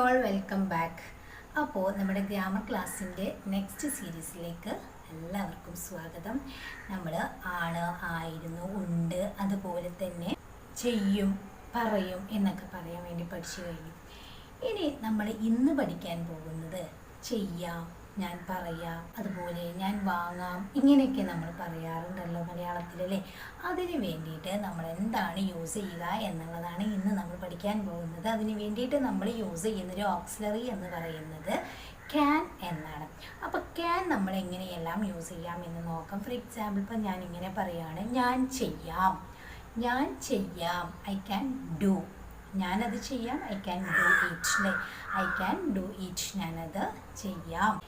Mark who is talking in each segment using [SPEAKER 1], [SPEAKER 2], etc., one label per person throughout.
[SPEAKER 1] All welcome back അപ്പോൾ നമ്മുടെ grammar ക്ലാസ്സിന്റെ നെക്സ്റ്റ് സീരീസിലേക്ക് എല്ലാവർക്കും സ്വാഗതം. നമ്മൾ ആണ് ആയിരുന്നു ഉണ്ട് അതുപോലെ തന്നെ ചെയ്യും പറയും എന്നൊക്കെ പറയാൻ വേണ്ടി പഠിച്ചു കഴിഞ്ഞു. ഇനി നമ്മൾ ഇന്ന് പഠിക്കാൻ പോകുന്നത് ചെയ്യാം. ഞാൻ പറയാം. അതുപോലെ ഞാൻ വാങ്ങാം. ഇങ്ങനെയൊക്കെ നമ്മൾ പറയാറുണ്ടല്ലോ മലയാളത്തിലല്ലേ? അതിന് വേണ്ടിയിട്ട് നമ്മൾ എന്താണ് യൂസ് ചെയ്യുക എന്നുള്ളതാണ് ഇന്ന് നമ്മൾ പഠിക്കാൻ പോകുന്നത്. അതിന് വേണ്ടിയിട്ട് നമ്മൾ യൂസ് ചെയ്യുന്നൊരു ഓക്സിലറി എന്ന് പറയുന്നത് ക്യാൻ എന്നാണ്. അപ്പോൾ ക്യാൻ നമ്മൾ എങ്ങനെയെല്ലാം യൂസ് ചെയ്യാം എന്ന് നോക്കാം. ഫോർ എക്സാമ്പിൾ ഇപ്പം ഞാൻ ഇങ്ങനെ പറയുകയാണ്. ഞാൻ ചെയ്യാം. ഞാൻ ചെയ്യാം. ഐ ക്യാൻ ഡു ഞാനത് ചെയ്യാം. I can do it I can do it ഞാനത് ചെയ്യാം.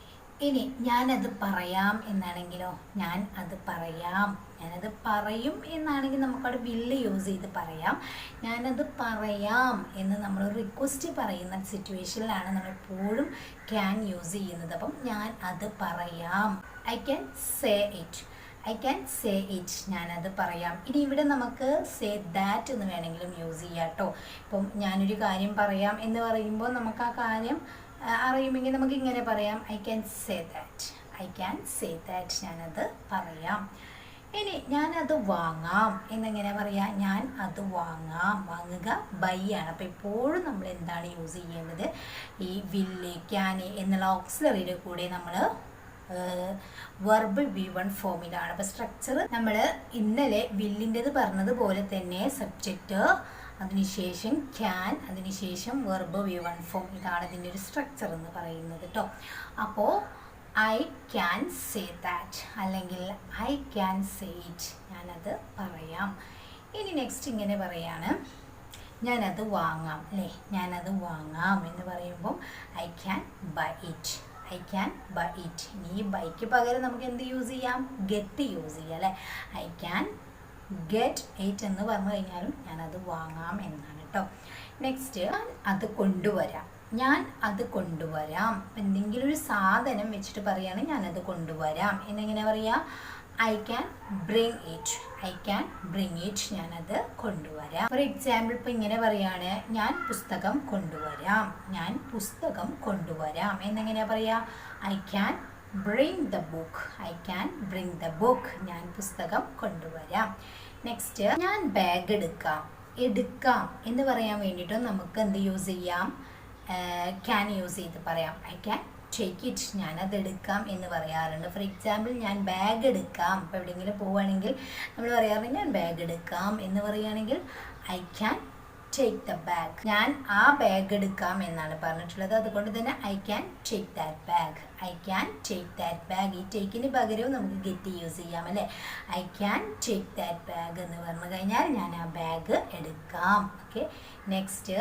[SPEAKER 1] ഇനി ഞാനത് പറയാം എന്നാണെങ്കിലോ? ഞാൻ അത് പറയാം. ഞാനത് പറയും എന്നാണെങ്കിൽ നമുക്കവിടെ വില്ല് യൂസ് ചെയ്ത് പറയാം. ഞാനത് പറയാം എന്ന് നമ്മൾ റിക്വസ്റ്റ് പറയുന്ന സിറ്റുവേഷനിലാണ് നമ്മൾ എപ്പോഴും ക്യാൻ യൂസ് ചെയ്യുന്നത്. അപ്പം ഞാൻ അത് പറയാം. I can say it I can say it ഞാനത് പറയാം. ഇനി ഇവിടെ നമുക്ക് സേ ദാറ്റ് എന്ന് വേണമെങ്കിലും യൂസ് ചെയ്യാം കേട്ടോ ഇപ്പം ഞാനൊരു കാര്യം പറയാം എന്ന് പറയുമ്പോൾ നമുക്ക് ആ കാര്യം അറിയുമെങ്കിൽ നമുക്ക് ഇങ്ങനെ പറയാം. I can say that I can say that ഞാനത് പറയാം. ഇനി ഞാനത് വാങ്ങാം. എന്നെങ്ങനെ പറയാം? ഞാൻ അത് വാങ്ങാം. വാങ്ങുക ബൈ ആണ്. അപ്പോൾ എപ്പോഴും നമ്മൾ എന്താണ് യൂസ് ചെയ്യേണ്ടത്? ഈ വില്ല് ക്യാൻ എന്നുള്ള ഓക്സിലറിയുടെ കൂടെ നമ്മൾ വെർബ് വി വൺ ഫോമിലാണ് അപ്പോൾ സ്ട്രക്ചർ നമ്മൾ ഇന്നലെ വില്ലിന്റെത് പറഞ്ഞതുപോലെ തന്നെ സബ്ജക്റ്റ് അതിനുശേഷം ക്യാൻ അതിനുശേഷം വെർബ് വി വൺ ഫോം ഇതാണ് ഇതിന്റെ ഒരു സ്ട്രക്ചർ എന്ന് പറയുന്നത് കേട്ടോ അപ്പോൾ ഐ ക്യാൻ സേ ദാറ്റ് അല്ലെങ്കിൽ ഐ ക്യാൻ സേ ഇറ്റ് ഞാനത് പറയാം. ഇനി നെക്സ്റ്റ് ഇങ്ങനെ പറയാണ്. ഞാനത് വാങ്ങാം അല്ലേ? ഞാനത് വാങ്ങാം എന്ന് പറയുമ്പോൾ I can buy it I can buy it ഇനി ഈ ബൈക്ക് പകരം നമുക്ക് എന്ത് യൂസ് ചെയ്യാം? ഗെറ്റ് യൂസ് ചെയ്യാം അല്ലേ? ഐ ക്യാൻ ഗെറ്റ് ഇറ്റ് എന്ന് പറഞ്ഞു കഴിഞ്ഞാലും ഞാനത് വാങ്ങാം എന്നാണ് കേട്ടോ നെക്സ്റ്റ് അത് കൊണ്ടുവരാം. ഞാൻ അത് കൊണ്ടുവരാം. എന്തെങ്കിലും ഒരു സാധനം വെച്ചിട്ട് പറയാണ് ഞാനത് കൊണ്ടുവരാം. എന്നെങ്ങനെ പറയാ? I can bring it I can bring it ഞാനത് കൊണ്ടുവരാം. ഫോർ എക്സാമ്പിൾ ഇപ്പോൾ ഇങ്ങനെ പറയാണ് ഞാൻ പുസ്തകം കൊണ്ടുവരാം. ഞാൻ പുസ്തകം കൊണ്ടുവരാം. എന്നെങ്ങനെയാ പറയാ? I can bring the book I can bring the book ഞാൻ പുസ്തകം കൊണ്ടുവരാം. നെക്സ്റ്റ് ഞാൻ ബാഗ് എടുക്കാം. എടുക്കാം എന്ന് പറയാൻ വേണ്ടിയിട്ട് നമുക്ക് എന്ത് യൂസ് ചെയ്യാം? ക്യാൻ യൂസ് ചെയ്ത് പറയാം. ഐ ക്യാൻ ടേക്ക് ഇറ്റ് ഞാനത് എടുക്കാം എന്ന് പറയാറുണ്ട്. ഫോർ എക്സാമ്പിൾ ഞാൻ ബാഗ് എടുക്കാം. ഇപ്പോൾ എവിടെയെങ്കിലും പോവുകയാണെങ്കിൽ നമ്മൾ പറയാറുണ്ട് ഞാൻ ബാഗ് എടുക്കാം എന്ന് പറയുകയാണെങ്കിൽ I can take the bag ഞാൻ ആ ബാഗ് എടുക്കാം എന്നാണ് പറഞ്ഞിട്ടുള്ളത്. അതുകൊണ്ട് തന്നെ I can take that bag I can take that bag ഈ ടേക്കിന് പകരവും നമുക്ക് ഗെറ്റ് യൂസ് ചെയ്യാം അല്ലേ? I can take that bag എന്ന് പറഞ്ഞു കഴിഞ്ഞാൽ ഞാൻ ആ ബാഗ് എടുക്കാം. ഓക്കെ നെക്സ്റ്റ്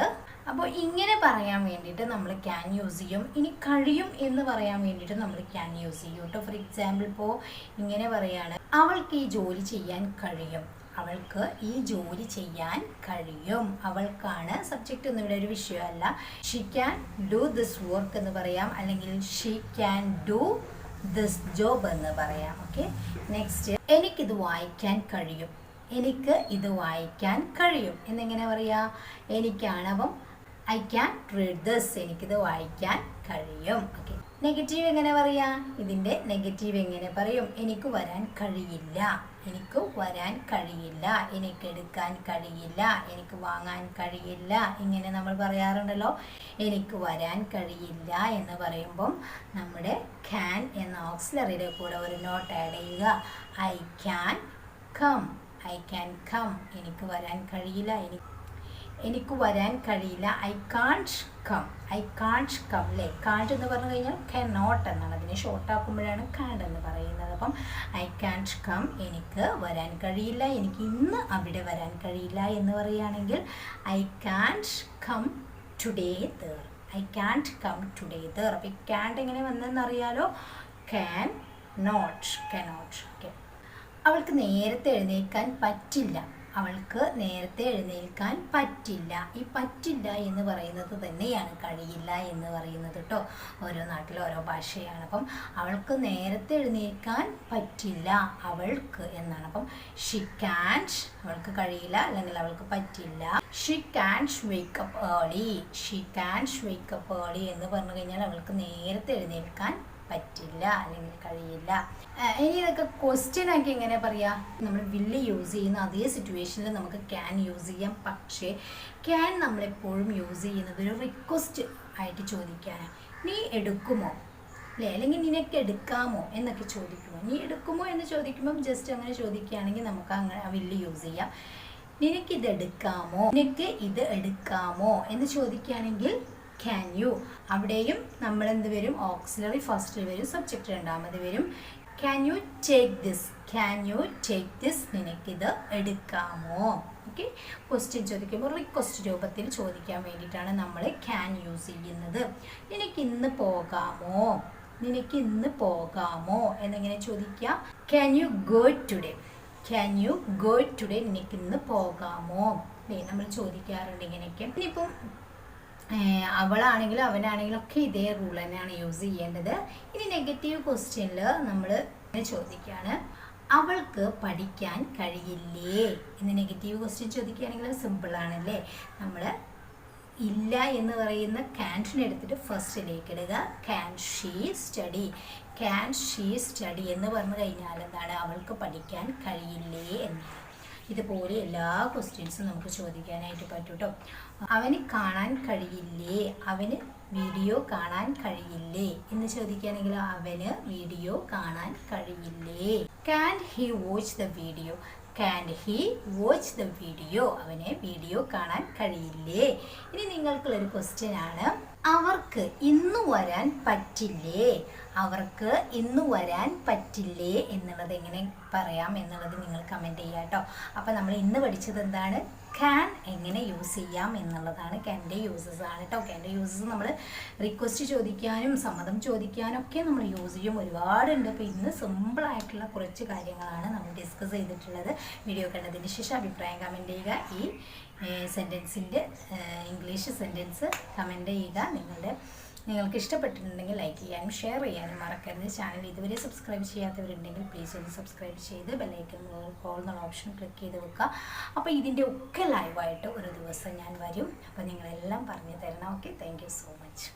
[SPEAKER 1] അപ്പോൾ ഇങ്ങനെ പറയാൻ വേണ്ടിയിട്ട് നമ്മൾ ക്യാൻ യൂസ് ചെയ്യും. ഇനി കഴിയും എന്ന് പറയാൻ വേണ്ടിയിട്ട് നമ്മൾ ക്യാൻ യൂസ് ചെയ്യും കേട്ടോ. ഫോർ എക്സാമ്പിൾ ഇപ്പോൾ ഇങ്ങനെ പറയാണ്. അവൾക്ക് ഈ ജോലി ചെയ്യാൻ കഴിയും. അവൾക്ക് ഈ ജോലി ചെയ്യാൻ കഴിയും. അവൾക്കാണ് സബ്ജക്റ്റ് ഒന്നും ഇവിടെ ഒരു വിഷയമല്ല. She can do this work എന്ന് പറയാം. അല്ലെങ്കിൽ she can do this job എന്ന് പറയാം. ഓക്കെ നെക്സ്റ്റ് എനിക്കിത് വായിക്കാൻ കഴിയും. എനിക്ക് ഇത് വായിക്കാൻ കഴിയും. എന്നെങ്ങനെ പറയാ? എനിക്കാണവം ഐ ക്യാൻ റീഡ് ദിസ് എനിക്കിത് വായിക്കാൻ കഴിയും. ഓക്കെ നെഗറ്റീവ് എങ്ങനെ പറയാ? ഇതിന്റെ നെഗറ്റീവ് എങ്ങനെ പറയും? എനിക്ക് വരാൻ കഴിയില്ല. എനിക്ക് വരാൻ കഴിയില്ല. എനിക്ക് എടുക്കാൻ കഴിയില്ല. എനിക്ക് വാങ്ങാൻ കഴിയില്ല. ഇങ്ങനെ നമ്മൾ പറയാറുണ്ടല്ലോ. എനിക്ക് വരാൻ കഴിയില്ല എന്ന് പറയുമ്പം നമ്മുടെ ക്യാൻ എന്ന ഓക്സിലറിയുടെ കൂടെ ഒരു നോട്ട് ആഡ് ചെയ്യുക. I can come I can come എനിക്ക് വരാൻ കഴിയില്ല. എനിക്ക് എനിക്ക് വരാൻ കഴിയില്ല. I can't come I can't come അല്ലേ കാൺഡ് എന്ന് പറഞ്ഞു കഴിഞ്ഞാൽ കെ നോട്ട് എന്നാണ്. അതിനെ ഷോർട്ട് ആക്കുമ്പോഴാണ് കാണ്ട് എന്ന് പറയുന്നത്. അപ്പം ഐ കാൺഷ് കം എനിക്ക് വരാൻ കഴിയില്ല. എനിക്ക് ഇന്ന് അവിടെ വരാൻ കഴിയില്ല എന്ന് പറയുകയാണെങ്കിൽ I can't come today there I can't come today there അപ്പം ഈ കാൻഡ് എങ്ങനെ വന്നതെന്ന് അറിയാലോ? ക്യാൻ നോട്ട് കെ നോട്ട് ഓക്കെ അവൾക്ക് നേരത്തെ എഴുന്നേൽക്കാൻ പറ്റില്ല. അവൾക്ക് നേരത്തെ എഴുന്നേൽക്കാൻ പറ്റില്ല. ഈ പറ്റില്ല എന്ന് പറയുന്നത് തന്നെയാണ് കഴിയില്ല എന്ന് പറയുന്നത് കേട്ടോ ഓരോ നാട്ടിൽ ഓരോ ഭാഷയാണ്. അപ്പം അവൾക്ക് നേരത്തെ എഴുന്നേൽക്കാൻ പറ്റില്ല അവൾക്ക് എന്നാണ്. അപ്പം ഷി ക്യാൻഡ് അവൾക്ക് കഴിയില്ല അല്ലെങ്കിൽ അവൾക്ക് പറ്റില്ല. She can't wake up early she can't wake up early എന്ന് പറഞ്ഞു കഴിഞ്ഞാൽ അവൾക്ക് നേരത്തെ എഴുന്നേൽക്കാൻ പറ്റില്ല അല്ലെങ്കിൽ കഴിയില്ല. ഇനി ഇതൊക്കെ ക്വസ്റ്റ്യൻ ആക്കി എങ്ങനെ പറയാ? നമ്മൾ വില്ല് യൂസ് ചെയ്യുന്ന അതേ സിറ്റുവേഷനിൽ നമുക്ക് ക്യാൻ യൂസ് ചെയ്യാം. പക്ഷേ ക്യാൻ നമ്മളെപ്പോഴും യൂസ് ചെയ്യുന്നത് ഒരു റിക്വസ്റ്റ് ആയിട്ട് ചോദിക്കാനാണ് നീ എടുക്കുമോ? അല്ലേ? അല്ലെങ്കിൽ നിനക്ക് എടുക്കാമോ എന്നൊക്കെ ചോദിക്കുമോ? നീ എടുക്കുമോ എന്ന് ചോദിക്കുമ്പം ജസ്റ്റ് അങ്ങനെ ചോദിക്കുകയാണെങ്കിൽ നമുക്ക് അങ്ങനെ വില്ല് യൂസ് ചെയ്യാം. നിനക്ക് ഇത് എടുക്കാമോ? നിനക്ക് ഇത് എടുക്കാമോ എന്ന് ചോദിക്കുകയാണെങ്കിൽ ക്യാൻ യു അവിടെയും നമ്മൾ എന്ത് വരും? ഓക്സിലറി ഫസ്റ്റ് വരും സബ്ജക്റ്റ് രണ്ടാമത് വരും. Can you take this can you take this നിനക്കിത് എടുക്കാമോ? ഓക്കെ ക്വസ്റ്റ്യൻ ചോദിക്കുമ്പോൾ റിക്വസ്റ്റ് രൂപത്തിൽ ചോദിക്കാൻ വേണ്ടിയിട്ടാണ് നമ്മൾ ക്യാൻ യൂസ് ചെയ്യുന്നത്. നിനക്കിന്ന് പോകാമോ? നിനക്ക് ഇന്ന് പോകാമോ? എന്നിങ്ങനെ ചോദിക്കാം can you go today can you go today നിനക്ക് ഇന്ന് പോകാമോ നമ്മൾ ചോദിക്കാറുണ്ട് ഇങ്ങനെയൊക്കെ. ഇനിയിപ്പം അവളാണെങ്കിലും അവനാണെങ്കിലും ഒക്കെ ഇതേ റൂൾ തന്നെയാണ് യൂസ് ചെയ്യേണ്ടത്. ഇനി നെഗറ്റീവ് ക്വസ്റ്റ്യനിൽ നമ്മൾ ചോദിക്കുകയാണ് അവൾക്ക് പഠിക്കാൻ കഴിയില്ലേ? എന്ന് നെഗറ്റീവ് ക്വസ്റ്റ്യൻ ചോദിക്കുകയാണെങ്കിൽ സിമ്പിൾ ആണല്ലേ? നമ്മൾ ഇല്ല എന്ന് പറയുന്ന ക്യാൻഷിനെ എടുത്തിട്ട് ഫസ്റ്റിലേക്ക് ഇടുക. Can she study can she study എന്ന് പറഞ്ഞു കഴിഞ്ഞാൽ എന്താണ്? അവൾക്ക് പഠിക്കാൻ കഴിയില്ലേ എന്നാണ് ഇതുപോലെ എല്ലാ ക്വസ്റ്റ്യൻസും നമുക്ക് ചോദിക്കാനായിട്ട് പറ്റും കേട്ടോ അവന് കാണാൻ കഴിയില്ലേ? അവന് വീഡിയോ കാണാൻ കഴിയില്ലേ? എന്ന് ചോദിക്കുകയാണെങ്കിൽ അവന് വീഡിയോ കാണാൻ കഴിയില്ലേ? Can he watch the video can he watch the video അവന് വീഡിയോ കാണാൻ കഴിയില്ലേ? ഇനി നിങ്ങൾക്കുള്ളൊരു ക്വസ്റ്റ്യൻ ആണ്. അവർക്ക് ഇന്ന് വരാൻ പറ്റില്ലേ? അവർക്ക് ഇന്ന് വരാൻ പറ്റില്ലേ എന്നുള്ളത് എങ്ങനെ പറയാം എന്നുള്ളത് നിങ്ങൾ കമന്റ് ചെയ്യുക കേട്ടോ. അപ്പോൾ നമ്മൾ ഇന്ന് പഠിച്ചത് എന്താണ്? ക്യാൻ എങ്ങനെ യൂസ് ചെയ്യാം എന്നുള്ളതാണ് ക്യാന്റെ യൂസസ് ആണ് കേട്ടോ. ക്യാന്റെ യൂസസ് നമ്മൾ റിക്വസ്റ്റ് ചോദിക്കാനും സമ്മതം ചോദിക്കാനും ഒക്കെ നമ്മൾ യൂസ് ചെയ്യും. ഒരുപാടുണ്ട്. അപ്പോൾ ഇന്ന് സിമ്പിൾ ആയിട്ടുള്ള കുറച്ച് കാര്യങ്ങളാണ് നമ്മൾ ഡിസ്കസ് ചെയ്തിട്ടുള്ളത്. വീഡിയോ കണ്ടതിന് ശേഷം അഭിപ്രായം കമന്റ് ചെയ്യുക. ഈ സെന്റൻസിന്റെ ഇംഗ്ലീഷ് സെന്റൻസ് കമന്റ് ചെയ്യുക. നിങ്ങളുടെ നിങ്ങൾക്ക് ഇഷ്ടപ്പെട്ടിട്ടുണ്ടെങ്കിൽ ലൈക്ക് ചെയ്യാനും ഷെയർ ചെയ്യാനും മറക്കരുത്. ചാനൽ ഇതുവരെ സബ്സ്ക്രൈബ് ചെയ്യാത്തവരുണ്ടെങ്കിൽ പ്ലീസ് ഒന്ന് സബ്സ്ക്രൈബ് ചെയ്ത് ബെല്ലൈക്കൻ കോൾ എന്നുള്ള ഓപ്ഷൻ ക്ലിക്ക് ചെയ്ത് വെക്കുക. അപ്പോൾ ഇതിന്റെ ഒക്കെ ലൈവായിട്ട് ഒരു ദിവസം ഞാൻ വരും. അപ്പോൾ നിങ്ങളെല്ലാം പറഞ്ഞു തരണം. Okay thank so much